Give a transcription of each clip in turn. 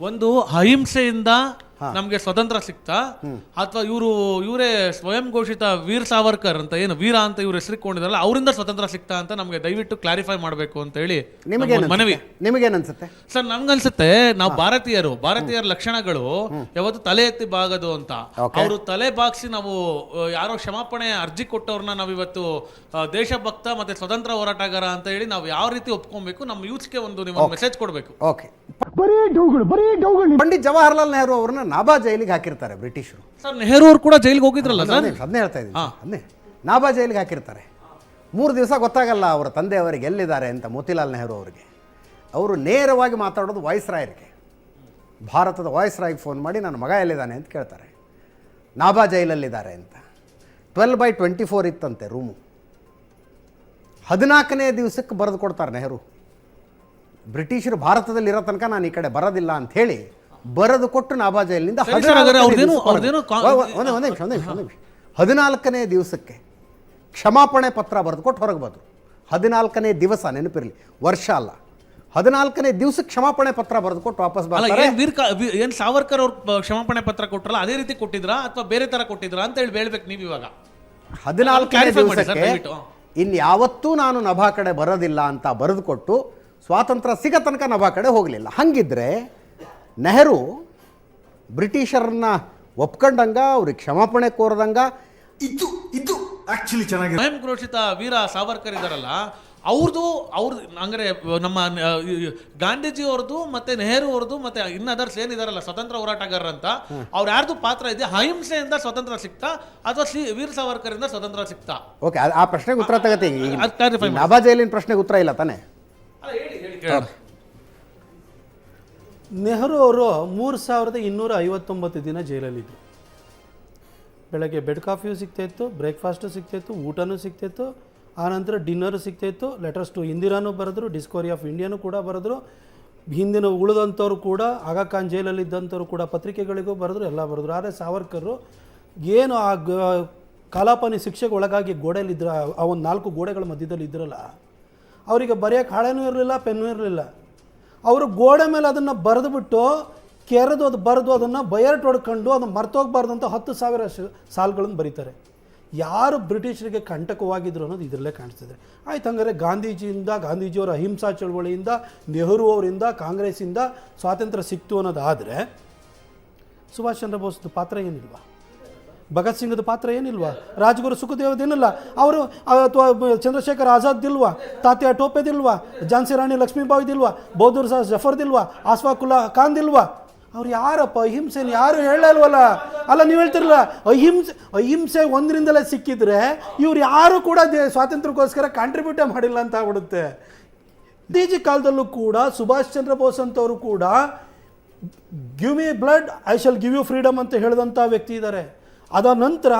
ಒಂದು ಅಹಿಂಸೆಯಿಂದ ನಮ್ಗೆ ಸ್ವತಂತ್ರ ಸಿಕ್ತಾ ಅಥವಾ ಇವರು ಇವರೇ ಸ್ವಯಂ ಘೋಷಿತ ವೀರ್ ಸಾವರ್ಕರ್ ಅಂತ ಏನು ವೀರ ಅಂತ ಇವ್ರು ಹೆಸರಿಕೊಂಡಿದ್ರಲ್ಲ ಅವರಿಂದ ಸ್ವತಂತ್ರ ಸಿಕ್ತಾ ಅಂತ ನಮ್ಗೆ ದಯವಿಟ್ಟು ಕ್ಲಾರಿಫೈ ಮಾಡಬೇಕು ಅಂತ ಹೇಳಿ ಮನವಿ. ನಿಮಗೇನನ್ಸುತ್ತೆ ಸರ್ ನಮ್ಗನ್ಸುತ್ತೆ ನಾವು ಭಾರತೀಯರು ಭಾರತೀಯರ ಲಕ್ಷಣಗಳು ಯಾವತ್ತು ತಲೆ ಎತ್ತಿ ಬಾಗದು ಅಂತ. ಅವರು ತಲೆ ಬಾಗಿಸಿ ನಾವು ಯಾರೋ ಕ್ಷಮಾಪಣೆ ಅರ್ಜಿ ಕೊಟ್ಟವ್ರನ್ನ ನಾವು ಇವತ್ತು ಆ, ದೇಶಭಕ್ತ ಮತ್ತೆ ಸ್ವತಂತ್ರ ಹೋರಾಟಗಾರ ಅಂತ ಹೇಳಿ ನಾವು ಯಾವ ರೀತಿ ಒಪ್ಕೊಬೇಕು ನಮ್ಮ ಯೂತ್ಗೆ ಒಂದು ನಿಮ್ಗೆ ಮೆಸೇಜ್ ಕೊಡಬೇಕು. ಓಕೆ. ಪಂಡಿತ್ ಜವಾಹರ್ಲಾಲ್ ನೆಹರು ಅವ್ರನ್ನ ನಾಬಾ ಜೈಲಿಗೆ ಹಾಕಿರ್ತಾರೆ ಬ್ರಿಟಿಷರು. ಸರ್ ನೆಹರು ಅವರು ಕೂಡ ಜೈಲಿಗೆ ಹೋಗಿದ್ರಲ್ಲ ಸರ್? ಅದನ್ನೇ ಹೇಳ್ತಾ ಇದ್ದೀನಿ. ಅದನ್ನೇ. ನಾಬಾ ಜೈಲಿಗೆ ಹಾಕಿರ್ತಾರೆ. ಮೂರು ದಿವಸ ಗೊತ್ತಾಗಲ್ಲ ಅವರ ತಂದೆ ಅವರಿಗೆ ಎಲ್ಲಿದ್ದಾರೆ ಅಂತ ಮೋತಿಲಾಲ್ ನೆಹರು ಅವರಿಗೆ. ಅವರು ನೇರವಾಗಿ ಮಾತಾಡೋದು ವಾಯ್ಸ್ ರಾಯರಿಗೆ. ಭಾರತದ ವಾಯ್ಸ್ ರಾಯ್ಗೆ ಫೋನ್ ಮಾಡಿ ನನ್ನ ಮಗ ಎಲ್ಲಿದ್ದಾನೆ? ಅಂತ ಕೇಳ್ತಾರೆ. ನಾಬಾ ಜೈಲಲ್ಲಿದ್ದಾರೆ ಅಂತ. ಟ್ವೆಲ್ ಬೈ ಟ್ವೆಂಟಿ ಫೋರ್ ಇತ್ತಂತೆ ರೂಮು. ಹದಿನಾಲ್ಕನೇ ದಿವಸಕ್ಕೆ ಬರೆದು ಕೊಡ್ತಾರೆ ನೆಹರು. ಬ್ರಿಟಿಷರು ಭಾರತದಲ್ಲಿ ಇರೋ ತನಕ ನಾನು ಈ ಕಡೆ ಬರೋದಿಲ್ಲ ಅಂತ ಹೇಳಿ ಬರೆದು ಕೊಟ್ಟು ನಾಬಾ ಜೈಲಿನಿಂದ ಹದಿನಾಲ್ಕನೇ ದಿವ್ಸಕ್ಕೆ ಅವ್ರ್ದೇನು ಕಾ- ಹೊರಗೆ- ಒಂದೇ ಒಂದೇ ನಿಮಿಷ ಒಂದೇ ನಿಮಿಷ ಒಂದೇ ನಿಮಿಷ. ಹದಿನಾಲ್ಕನೇ ದಿವಸಕ್ಕೆ ಕ್ಷಮಾಪಣೆ ಪತ್ರ ಬರೆದು ಕೊಟ್ಟು ಹೊರಗೆ ಬಂದರು ಹದಿನಾಲ್ಕನೇ ದಿವಸ ನೆನಪಿರಲಿ ವರ್ಷ ಅಲ್ಲ. ಹದಿನಾಲ್ಕನೇ ದಿವಸ ಕ್ಷಮಾಪಣೆ ಪತ್ರ ಬರೆದು ಕೊಟ್ಟು ವಾಪಸ್ ಏನ್ ವೀರ್ ಏನ್ ಸಾವರ್ಕರ್ ಅವ್ರ ಕ್ಷಮಾಪಣೆ ಪತ್ರ ಕೊಟ್ಟರಲ್ಲ ಅದೇ ರೀತಿ ಕೊಟ್ಟಿದ್ರಾ ಅಥವಾ ಬೇರೆ ತರ ಕೊಟ್ಟಿದ್ರಾ ಅಂತ ಹೇಳಿ ಹೇಳ್ಬೇಕು ನೀವು ಇವಾಗ. ಹದಿನಾಲ್ಕನೇ ದಿವಸಕ್ಕೆ. ಇನ್ಯಾವತ್ತೂ ನಾನು ನಭಾ ಕಡೆ ಬರೋದಿಲ್ಲ ಅಂತ ಬರೆದುಕೊಟ್ಟು ಸ್ವಾತಂತ್ರ್ಯ ಸಿಗ ತನಕ ನಭಾ ಕಡೆ ಹೋಗಲಿಲ್ಲ. ಹಂಗಿದ್ರೆ ನೆಹರು ಬ್ರಿಟಿಷರನ್ನ ಒಪ್ಕೊಂಡಂಗ ಅವ್ರಿಗೆ ಕ್ಷಮಾಪಣೆ ಕೋರದಂಗ. ಇದು ಇದು ಆಕ್ಚುಲಿ ಚೆನ್ನಾಗಿದೆ. ಸ್ವಯಂ ಘೋಷಿತ ವೀರ ಸಾವರ್ಕರ್ ಇದಾರಲ್ಲ ಅವ್ರದ್ದು ಅವ್ರದ್ದು ಅಂದರೆ ನಮ್ಮ ಗಾಂಧೀಜಿ ಅವ್ರದ್ದು ಮತ್ತೆ ನೆಹರು ಅವ್ರದ್ದು ಮತ್ತೆ ಇನ್ನ ಅದರ್ಸ್ ಏನಿದಾರಲ್ಲ ಸ್ವತಂತ್ರ ಹೋರಾಟಗಾರರು ಅಂತ ಅವ್ರ ಯಾರ್ದು ಪಾತ್ರ ಇದೆ ಅಹಿಂಸೆಯಿಂದ ಸ್ವತಂತ್ರ ಸಿಕ್ತಾ ಅಥವಾ ಶ್ರೀ ವೀರ್ ಸಾವರ್ಕರಿಂದ ಸ್ವತಂತ್ರ ಸಿಕ್ತಾ? ಓಕೆ ಆ ಪ್ರಶ್ನೆಗೆ ಉತ್ತರ ತಗತಿ ಮಾಡಿ. ಪ್ರಶ್ನೆಗೆ ಉತ್ತರ ಇಲ್ಲ ತಾನೆ. ನೆಹರು ಅವರು ಮೂರು ಸಾವಿರದ ಇನ್ನೂರ ಐವತ್ತೊಂಬತ್ತು ದಿನ ಜೈಲಲ್ಲಿದ್ದರು ಬೆಳಗ್ಗೆ ಬೆಡ್ ಕಾಫಿಯೂ ಸಿಗ್ತಾಯಿತ್ತು ಬ್ರೇಕ್ಫಾಸ್ಟು ಸಿಗ್ತಾಯಿತ್ತು ಊಟನೂ ಸಿಗ್ತಾಯಿತ್ತು ಆನಂತರ ಡಿನ್ನರು ಸಿಗ್ತಾಯಿತ್ತು ಲೆಟರ್ಸ್ ಟು ಇಂದಿರಾನೂ ಬರೆದ್ರು, ಡಿಸ್ಕವರಿ ಆಫ್ ಇಂಡಿಯಾನೂ ಕೂಡ ಬರೆದ್ರು, ಹಿಂದಿನ ಉಳಿದಂಥವ್ರು ಕೂಡ, ಆಗಾ ಖಾನ್ ಜೈಲಲ್ಲಿದ್ದಂಥವ್ರು ಕೂಡ ಪತ್ರಿಕೆಗಳಿಗೂ ಬರೆದ್ರು, ಎಲ್ಲ ಬರೆದ್ರು. ಆದರೆ ಸಾವರ್ಕರು ಏನು ಆ ಕಲಾಪನಿ ಶಿಕ್ಷೆಗೆ ಒಳಗಾಗಿ ಗೋಡೆಯಲ್ಲಿದ್ದರು ಆ ಒಂದು ನಾಲ್ಕು ಗೋಡೆಗಳ ಮಧ್ಯದಲ್ಲಿ ಇದ್ರಲ್ಲ ಅವರಿಗೆ ಬರೆಯೋಕ್ಕೆ ಹಾಳೆನೂ ಇರಲಿಲ್ಲ, ಪೆನ್ನೂ ಇರಲಿಲ್ಲ. ಅವರು ಗೋಡೆ ಮೇಲೆ ಅದನ್ನು ಬರೆದುಬಿಟ್ಟು ಕೆರೆದು ಅದು ಬರೆದು ಅದನ್ನು ಬಯರ್ಟ್ ಹೊಡ್ಕೊಂಡು ಅದನ್ನು ಮರ್ತೋಗ್ಬಾರ್ದು ಅಂತ ಹತ್ತು ಸಾವಿರ ಸಾಲುಗಳನ್ನು ಬರೀತಾರೆ. ಯಾರು ಬ್ರಿಟಿಷರಿಗೆ ಕಂಟಕವಾಗಿದ್ರು ಅನ್ನೋದು ಇದರಲ್ಲೇ ಕಾಣಿಸ್ತದೆ. ಆಯ್ತು ಹಂಗಾರೆ ಗಾಂಧೀಜಿಯಿಂದ, ಗಾಂಧೀಜಿಯವರ ಅಹಿಂಸಾ ಚಳವಳಿಯಿಂದ, ನೆಹರು ಅವರಿಂದ, ಕಾಂಗ್ರೆಸ್ಸಿಂದ ಸ್ವಾತಂತ್ರ್ಯ ಸಿಕ್ತು ಅನ್ನೋದಾದರೆ ಸುಭಾಷ್ ಚಂದ್ರ ಬೋಸ್ದು ಪಾತ್ರ ಏನಿಲ್ವಾ? ಭಗತ್ ಸಿಂಗ್ದ ಪಾತ್ರ ಏನಿಲ್ವಾ? ರಾಜಗುರು ಸುಖದೇವದೇನಿಲ್ಲ? ಅವರು ಅಥವಾ ಚಂದ್ರಶೇಖರ್ ಆಜಾದ್ದಿಲ್ವಾ? ತಾತ್ಯಾ ಟೋಪೆದಿಲ್ವಾ? ಝಾನ್ಸಿ ರಾಣಿ ಲಕ್ಷ್ಮೀಬಾಯಿದಿಲ್ವಾ? ಬೌದ್ಧರ್ ಸಹ ಜಫರ್ದಿಲ್ವಾ? ಆಸ್ಫಾಕುಲ್ಲಾ ಖಾನ್ದಿಲ್ವಾ? ಅವ್ರು ಯಾರಪ್ಪ, ಅಹಿಂಸೆನ ಯಾರು ಹೇಳಲ್ವಲ್ಲ ಅಲ್ಲ, ನೀವು ಹೇಳ್ತಿರಲ್ಲ ಅಹಿಂಸೆ ಅಹಿಂಸೆ ಒಂದರಿಂದಲೇ ಸಿಕ್ಕಿದ್ರೆ ಇವ್ರು ಯಾರು ಕೂಡ ದೇ- ಸ್ವಾತಂತ್ರ್ಯಕ್ಕೋಸ್ಕರ ಕಾಂಟ್ರಿಬ್ಯೂಟೇ ಮಾಡಿಲ್ಲ ಅಂತ ಆಗ್ಬಿಡುತ್ತೆ. ಇತ್ತೀಚಿನ ಕಾಲದಲ್ಲೂ ಕೂಡ ಸುಭಾಷ್ ಚಂದ್ರ ಬೋಸ್ ಅಂತವರು ಕೂಡ give me blood I shall give you freedom ಅಂತ ಹೇಳಿದಂಥ ವ್ಯಕ್ತಿ ಇದ್ದಾರೆ ಅದ ನಂತರ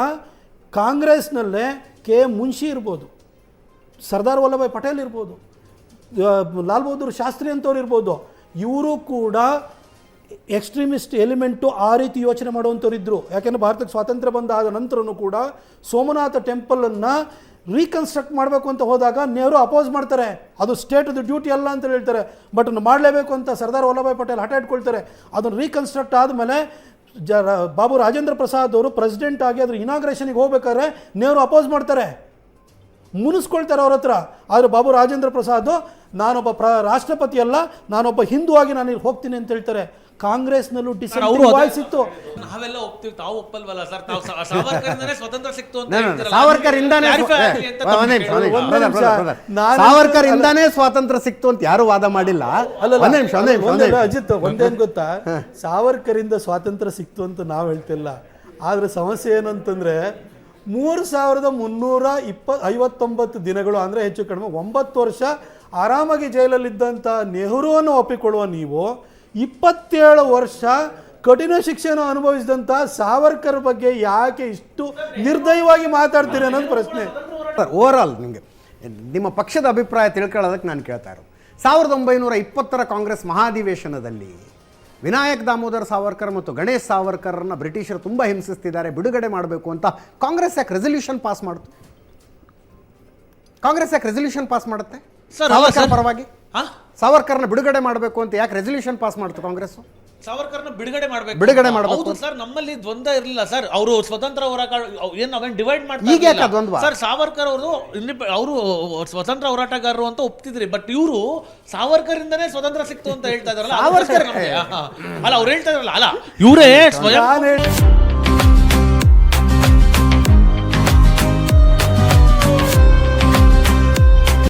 ಕಾಂಗ್ರೆಸ್ನಲ್ಲೇ ಕೆ ಎಂ ಮುನ್ಷಿ ಇರ್ಬೋದು, ಸರ್ದಾರ್ ವಲ್ಲಭಾಯ್ ಪಟೇಲ್ ಇರ್ಬೋದು ಲಾಲ್ ಬಹದ್ದೂರ್ ಶಾಸ್ತ್ರಿ ಅಂತವ್ರು ಇರ್ಬೋದು, ಇವರು ಕೂಡ ಎಕ್ಸ್ಟ್ರೀಮಿಸ್ಟ್ ಎಲಿಮೆಂಟು ಆ ರೀತಿ ಯೋಚನೆ ಮಾಡುವಂಥವ್ರು ಇದ್ದರು ಯಾಕೆಂದರೆ ಭಾರತಕ್ಕೆ ಸ್ವಾತಂತ್ರ್ಯ ಬಂದಾದ ನಂತರನೂ ಕೂಡ ಸೋಮನಾಥ ಟೆಂಪಲನ್ನು ರೀಕನ್ಸ್ಟ್ರಕ್ಟ್ ಮಾಡಬೇಕು ಅಂತ ಹೋದಾಗ ನೆಹರು ಅಪೋಸ್ ಮಾಡ್ತಾರೆ. ಅದು ಸ್ಟೇಟದು ಡ್ಯೂಟಿ ಅಲ್ಲ ಅಂತ ಹೇಳ್ತಾರೆ. ಬಟ್ ಮಾಡಲೇಬೇಕು ಅಂತ ಸರ್ದಾರ್ ವಲ್ಲಭಾಯ್ ಪಟೇಲ್ ಹಠ ಇಟ್ಕೊಳ್ತಾರೆ ಅದನ್ನು ರೀಕನ್ಸ್ಟ್ರಕ್ಟ್ ಆದಮೇಲೆ ಜ ಬಾಬು ರಾಜೇಂದ್ರ ಪ್ರಸಾದ್ ಅವರು ಪ್ರೆಸಿಡೆಂಟ್ ಆಗಿ ಅದ್ರ ಇನಾಗ್ರೇಷನ್ಗೆ ಹೋಗ್ಬೇಕಾದ್ರೆ ನೇವರು ಅಪೋಸ್ ಮಾಡ್ತಾರೆ. ಮುನಿಸ್ಕೊಳ್ತಾರೆ ಅವ್ರ ಹತ್ರ. ಆದರೆ ಬಾಬು ರಾಜೇಂದ್ರ ಪ್ರಸಾದ್, ನಾನೊಬ್ಬ ಪ್ರ ರಾಷ್ಟ್ರಪತಿ ಅಲ್ಲ, ನಾನೊಬ್ಬ ಹಿಂದೂ ಆಗಿ ನಾನು ಇಲ್ಲಿ ಹೋಗ್ತೀನಿ ಅಂತ ಹೇಳ್ತಾರೆ. ಕಾಂಗ್ರೆಸ್ನಲ್ಲೂ ಸರ್, ಡಿಸೆಂಟ್ ಅವ್ರು ಅದೇ- ವಾಯ್ಸ್ ಇತ್ತು. ನಾವೆಲ್ಲ ಒಪ್ತೀವಿ ತಾವು ಒಪ್ಪಲ್ವಲ್ಲ ಸರ್? ತಾವು ಸಾ- ಸಾವರ್ಕರಿಂದನೇ ಸ್ವತಂತ್ರ ಸಿಕ್ತು ಅಂತ ಸಾವರ್ಕರ್ ಇಂದಾನೇ ಸಾವರ್ಕರ್ ಇಂದಾನೇ ಸ್ವಾತಂತ್ರ್ಯ ಸಿಕ್ತು ಅಂತ ಯಾರು ವಾದ ಮಾಡಿಲ್ಲ. ಅಜಿತ್ ಒಂದೇನ್ ಗೊತ್ತಾ? ಸಾವರ್ಕರಿಂದ ಸ್ವಾತಂತ್ರ್ಯ ಸಿಕ್ತು ಅಂತ ನಾವು ಹೇಳ್ತಿಲ್ಲ. ಆದ್ರೆ ಸಮಸ್ಯೆ ಏನಂತಂದ್ರೆ ಮೂರು ಸಾವಿರದ ಮುನ್ನೂರ ಇಪ್ಪ ಐವತ್ತೊಂಬತ್ತು ದಿನಗಳು ಅಂದ್ರೆ ಹೆಚ್ಚು ಕಡಿಮೆ ಒಂಬತ್ತು ವರ್ಷ ಆರಾಮಾಗಿ ಜೈಲಲ್ಲಿದ್ದಂಥ ನೆಹರುವನ್ನು ಒಪ್ಪಿಕೊಳ್ಳುವ ನೀವು ಇಪ್ಪತ್ತೇಳು ವರ್ಷ ಕಠಿಣ ಶಿಕ್ಷೆಯನ್ನು ಅನುಭವಿಸಿದಂಥ ಸಾವರ್ಕರ್ ಬಗ್ಗೆ ಯಾಕೆ ಇಷ್ಟು ನಿರ್ದಯವಾಗಿ ಮಾತಾಡ್ತೀರಿ ಅನ್ನೋದು ಪ್ರಶ್ನೆ. ಓವರ್ ಆಲ್ ನಿಮಗೆ ನಿಮ್ಮ ಪಕ್ಷದ ಅಭಿಪ್ರಾಯ ತಿಳ್ಕೊಳ್ಳೋದಕ್ಕೆ ನಾನು ಕೇಳ್ತಾ ಇರೋದು. ಸಾವಿರದ ಒಂಬೈನೂರ ಇಪ್ಪತ್ತರ ಕಾಂಗ್ರೆಸ್ ಮಹಾಧಿವೇಶನದಲ್ಲಿ ವಿನಾಯಕ್ ದಾಮೋದರ್ ಸಾವರ್ಕರ್ ಮತ್ತು ಗಣೇಶ್ ಸಾವರ್ಕರ್ನ ಬ್ರಿಟಿಷರು ತುಂಬ ಹಿಂಸಿಸ್ತಿದ್ದಾರೆ ಬಿಡುಗಡೆ ಮಾಡಬೇಕು ಅಂತ ಕಾಂಗ್ರೆಸ್ ಯಾಕೆ ರೆಸಲ್ಯೂಷನ್ ಪಾಸ್ ಮಾಡ್ತು ಕಾಂಗ್ರೆಸ್ ಯಾಕೆ ರೆಸಲ್ಯೂಷನ್ ಪಾಸ್ ಮಾಡುತ್ತೆ? ಸರ್ ಸಾವರ್ಕರ್ ಪರವಾಗಿ? ಸಾವರ್ಕರ್ನ ಬಿಡುಗಡೆ ಮಾಡಬೇಕು ಅಂತ ಯಾಕೆ ರೆಸಲ್ಯೂಷನ್ ಪಾಸ್ ಮಾಡ್ತು ಕಾಂಗ್ರೆಸ್ ಸಾವರ್ಕರ್ನ ಬಿಡುಗಡೆ ಮಾಡಬೇಕು. ಬಿಡುಗಡೆ ಮಾಡಬೇಕು ಹೌದು ಸರ್ ನಮ್ಮಲ್ಲಿ ದ್ವಂದ್ವ ಇರಲಿಲ್ಲ ಸರ್. ಅವರು ಸ್ವತಂತ್ರ ಹೋರಾಟ ಏನು ನಾವೇನ್ ಡಿವೈಡ್ ಈಗ ಮಾಡ್ತಾ ಯಾಕೆ ಆ ದ್ವಂದ್ವ? ಸರ್ ಸಾವರ್ಕರ್ ಅವರು ಅವರು ಸ್ವತಂತ್ರ ಹೋರಾಟಗಾರರು ಅಂತ ಒಪ್ತಿದ್ರಿ. ಬಟ್ ಇವರು ಸಾವರ್ಕರ್ ಇಂದನೇ ಸ್ವತಂತ್ರ ಸಿಕ್ತು ಅಂತ ಹೇಳ್ತಾ ಇದಾರಲ್ಲ ಅದಕ್ಕೋಸ್ಕರ ಸಾವರ್ಕರ್- ನಮ್ಗೆ, ಅಲ್ಲ ಅವ್ರು ಹೇಳ್ತಾ ಇದ್ರಲ್ಲ ಅಲ್ಲ ಇವರೇ ಸ್ವಯಂ ನಾನು ಹೇಳಿ-